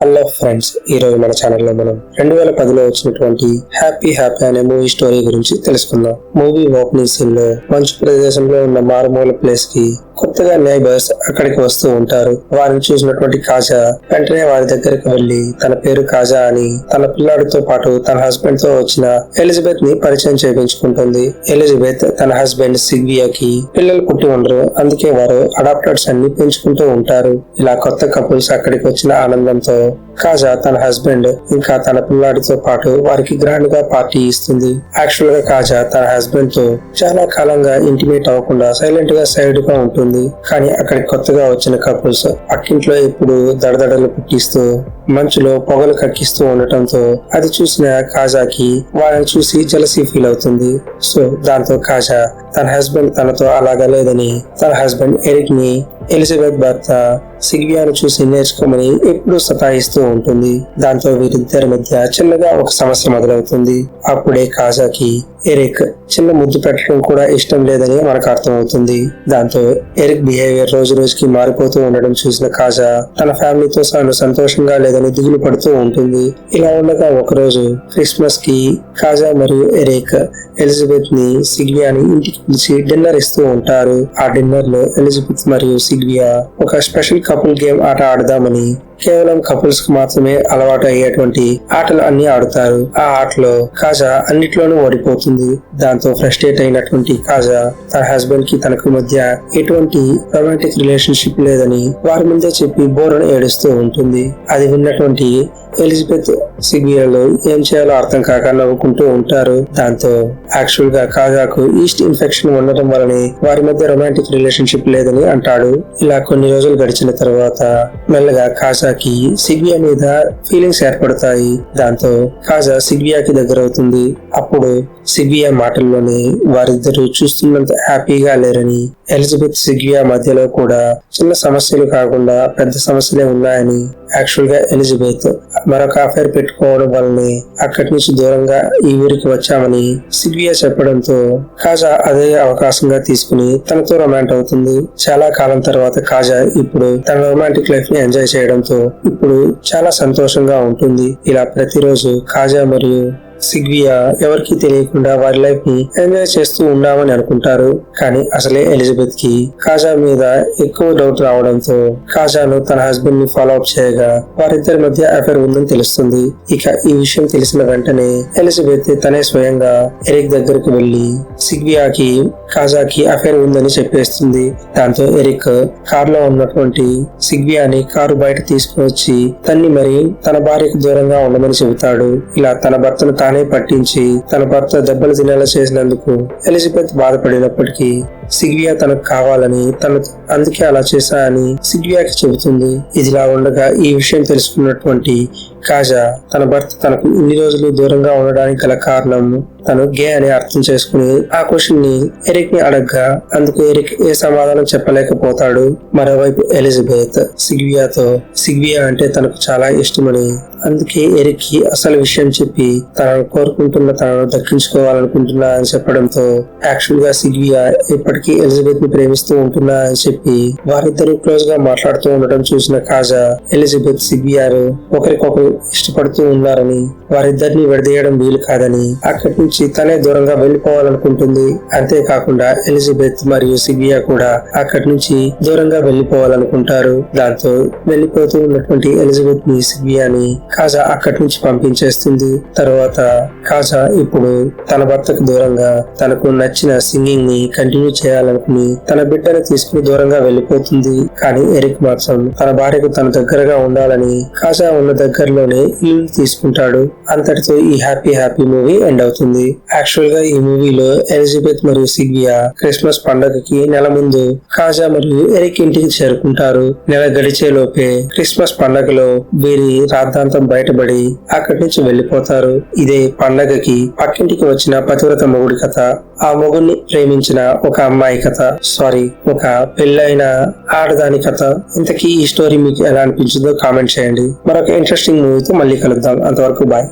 Hello friends ఈ రోజు మన ఛానల్లో మనం రెండు వేల పదిలో వచ్చినటువంటి హ్యాపీ హ్యాపీ అనే మూవీ స్టోరీ గురించి తెలుసుకుందాం. మూవీ ఓపెనింగ్ సీన్లో మంచు ప్రదేశంలో ఉన్న మారుమూల ప్లేస్కి కొత్తగా నైబర్స్ అక్కడికి వస్తూ ఉంటారు. వారిని చూసినటువంటి కాజా వెంటనే వారి దగ్గరికి వెళ్ళి తన పేరు కాజా అని తన పిల్లాడితో పాటు తన హస్బెండ్తో వచ్చిన ఎలిజబెత్ని పరిచయం చేయించుకుంటుంది. ఎలిజబెత్ తన హస్బెండ్ సిగ్వియాకి పిల్లలు పుట్టి ఉండరు. అందుకే వారు అడాప్టర్స్ అన్ని పెంచుకుంటూ ఉంటారు. ఇలా కొత్త కపుల్స్ అక్కడికి వచ్చిన ఆనందంతో కాజా తన హస్బెండ్ ఇంకా తన పిల్లాడితో పాటు వారికి గ్రాండ్గా పార్టీ ఇస్తుంది. యాక్చువల్గా కాజా తన హస్బెండ్తో చాలా కాలంగా ఇంటిమేట్ అవ్వకుండా సైలెంట్గా సైడ్గా ఉంటుంది కానీ అక్కడ కొత్తగా వచ్చిన కపుల్స్ పక్కింట్లో ఎప్పుడు దడదడలు పుట్టిస్తూ మంచులో పొగలు కక్కిస్తూ ఉండటంతో అది చూసిన కాజాకి వాళ్ళని చూసి జలసీ ఫీల్ అవుతుంది. సో దాంతో కాజా తన హస్బెండ్ తనతో అలాగా లేదని తన హస్బెండ్ ఎరిక్ని ఎలిజబెత్ భర్త సిగ్వియాను చూసి నేర్చుకోమని ఎప్పుడూ సతాయిస్తూ ఉంటుంది. దాంతో వీరిద్దరి మధ్య చిన్నగా ఒక సమస్య మొదలవుతుంది. అప్పుడే కాజాకి ఎరిక్ చిన్న ముద్దు పెట్టడం కూడా ఇష్టం లేదని మనకు అర్థమవుతుంది. దాంతో ఎరిక్ బిహేవియర్ రోజు రోజుకి మారిపోతూ ఉండడం చూసిన కాజా తన ఫ్యామిలీతో తాను సంతోషంగా లేదు లేదని దిగులు పడుతూ ఉంటుంది. ఇలా ఉండగా ఒకరోజు క్రిస్మస్కి కాజా మరియు ఎరేక్ ఎలిజబెత్ని సిగ్వియాని ఇంటికి పిలిచి డిన్నర్ ఇస్తూ ఉంటారు. ఆ డిన్నర్లో ఎలిజబెత్ మరియు సిగ్వియా ఒక స్పెషల్ కపుల్ గేమ్ ఆట ఆడదామని కేవలం కపుల్స్కు మాత్రమే అలవాటు అయ్యేటువంటి ఆటలు అన్ని ఆడుతారు. ఆ ఆటలో కాజా అన్నిట్లోనూ ఓడిపోతుంది. దాంతో ఫ్రస్ట్రేట్ అయినటువంటి కాజా తన హస్బెండ్కి తనకు మధ్య ఎటువంటి రొమాంటిక్ రిలేషన్షిప్ లేదని వారి ముందే చెప్పి బోరను ఏడుస్తూ ఉంటుంది. అది విన్నటువంటి ఎలిజబెత్ సిబియాలో ఏం చేయాలో అర్థం కాక నవ్వుకుంటూ ఉంటారు. దాంతో యాక్చువల్గా కాజాకు ఈస్ట్ ఇన్ఫెక్షన్ ఉండటం వలనే వారి మధ్య రొమాంటిక్ రిలేషన్షిప్ లేదని అంటాడు. ఇలా కొన్ని రోజులు గడిచిన తర్వాత మెల్లగా కాజాకి సిగ్వియా మీద ఫీలింగ్స్ ఏర్పడతాయి. దాంతో కాజా సిగ్వియాకి దగ్గర అవుతుంది అప్పుడు సిగ్వియా మాటల్లోనే వారిద్దరూ చూస్తున్నంత హ్యాపీగా లేరని ఎలిజబెత్ సిగ్వియా మధ్యలో కూడా చిన్న సమస్యలు కాకుండా పెద్ద సమస్యలే ఉన్నాయని యాక్చువల్గా ఎలిజబెత్ మరొక అఫైర్ పెట్టుకోవడం వల్లనే అక్కడి నుంచి దూరంగా ఈ ఊరికి వచ్చామని సిగ్వియా చెప్పడంతో కాజా అదే అవకాశంగా తీసుకుని తనతో రొమాంట్ అవుతుంది. చాలా కాలం తర్వాత కాజా ఇప్పుడు తన రొమాంటిక్ లైఫ్ని ఎంజాయ్ చేయడంతో ఇప్పుడు చాలా సంతోషంగా ఉంటుంది. ఇలా ప్రతిరోజు కాజా మరియు సిగ్వియా ఎవరికి తెలియకుండా వారి లైఫ్ని ఎంజాయ్ చేస్తూ ఉన్నామని అనుకుంటారు. కానీ అసలే ఎలిజబెత్కి కాజా మీద ఎక్కువ డౌట్ రావడంతో కాజాను తన హస్బెండ్ని ఫాలో అప్ చేయగా వారిద్దరి మధ్య అఫేర్ ఉందని తెలుస్తుంది. ఇక ఈ విషయం తెలిసిన వెంటనే ఎలిజబెత్ తనే స్వయంగా ఎరిక్ దగ్గరకు వెళ్ళి సిగ్వియాకి కాజాకి అఫేర్ ఉందని చెప్పేస్తుంది. దాంతో ఎరిక్ కారులో ఉన్నటువంటి సిగ్వియాని కారు బయట తీసుకువచ్చి తన్ని మరి తన భార్యకు దూరంగా ఉండమని చెబుతాడు. ఇలా తన భర్తను తానే పట్టించి తన భర్త దెబ్బలు తినేలా చేసినందుకు ఎలిజబెత్ బాధపడినప్పటికీ సిగ్వియా తనకు కావాలని తను అందుకే అలా చేశా అని సిగ్వియాకి చెబుతుంది. ఇదిలా ఉండగా ఈ విషయం తెలుసుకున్నటువంటి కాజా తన భర్త తనకు ఇన్ని రోజులు దూరంగా ఉండడానికి గల కారణం తను గే అని అర్థం చేసుకుని ఆ క్వశ్చన్ని ఎరిక్ని అడగ్గా అందుకు ఎరిక్ ఏ సమాధానం చెప్పలేకపోతాడు. మరోవైపు ఎలిజబెత్ సిగ్వియాతో సిగ్వియా అంటే తనకు చాలా ఇష్టమని అందుకే ఎరిక్కి అసలు విషయం చెప్పి తనను కోరుకుంటున్న తనను దక్కించుకోవాలనుకుంటున్నా అని చెప్పడంతో యాక్చువల్గా సిగ్వియా ఇప్పటికీ ఎలిజబెత్ని ప్రేమిస్తూ ఉంటున్నా అని చెప్పి వారిద్దరూ క్లోజ్గా మాట్లాడుతూ ఉండటం చూసిన కాజా ఎలిజబెత్ సిబిఆర్ ఒకరికొకరు ఇష్టపడుతూ ఉన్నారని వారిద్దరిని విడదీయడం వీలు కాదని అక్కడి నుంచి తనే దూరంగా వెళ్ళిపోవాలనుకుంటుంది అంతేకాకుండా ఎలిజబెత్ మరియు సిబియా కూడా అక్కడి నుంచి దూరంగా వెళ్ళిపోవాలనుకుంటారు దాంతో వెళ్ళిపోతూ ఉన్నటువంటి ఎలిజబెత్ని సిబియాని కాజా అక్కడి నుంచి పంపించేస్తుంది. తర్వాత కాజా ఇప్పుడు తన భర్తకు దూరంగా తనకు నచ్చిన సింగింగ్ని కంటిన్యూ చేయాలనుకుని తన బిడ్డను తీసుకుని దూరంగా వెళ్ళిపోతుంది. కానీ ఎరిక్ మాత్రం తన భార్యకు తన దగ్గరగా ఉండాలని కాజా ఉన్న దగ్గరలోనే ఇల్లు తీసుకుంటాడు. అంతటితో ఈ హ్యాపీ హ్యాపీ మూవీ ఎండ్ అవుతుంది. యాక్చువల్గా ఈ మూవీలో ఎలిజబెత్ మరియు సిగ్వియా క్రిస్మస్ పండగకి నెల ముందు కాజా మరియు ఎరిక్ ఇంటికి చేరుకుంటారు. నెల గడిచే లోపే క్రిస్మస్ పండగలో వీరి రాద్ధాంతం బయటపడి అక్కడి నుంచి వెళ్ళిపోతారు ఇదే పండగకి పక్కింటికి వచ్చిన పతివ్రత మొగుడి కథ. ఆ మొగుడిని ప్రేమించిన ఒక అమ్మాయి కథ. సారీ ఒక పెళ్ళైన ఆడదాని కథ. ఇంతకీ ఈ స్టోరీ మీకు ఎలా అనిపించిందో కామెంట్ చేయండి. మరొక ఇంట్రెస్టింగ్ మూవీతో మళ్ళీ కలుద్దాం. అంతవరకు బాయ్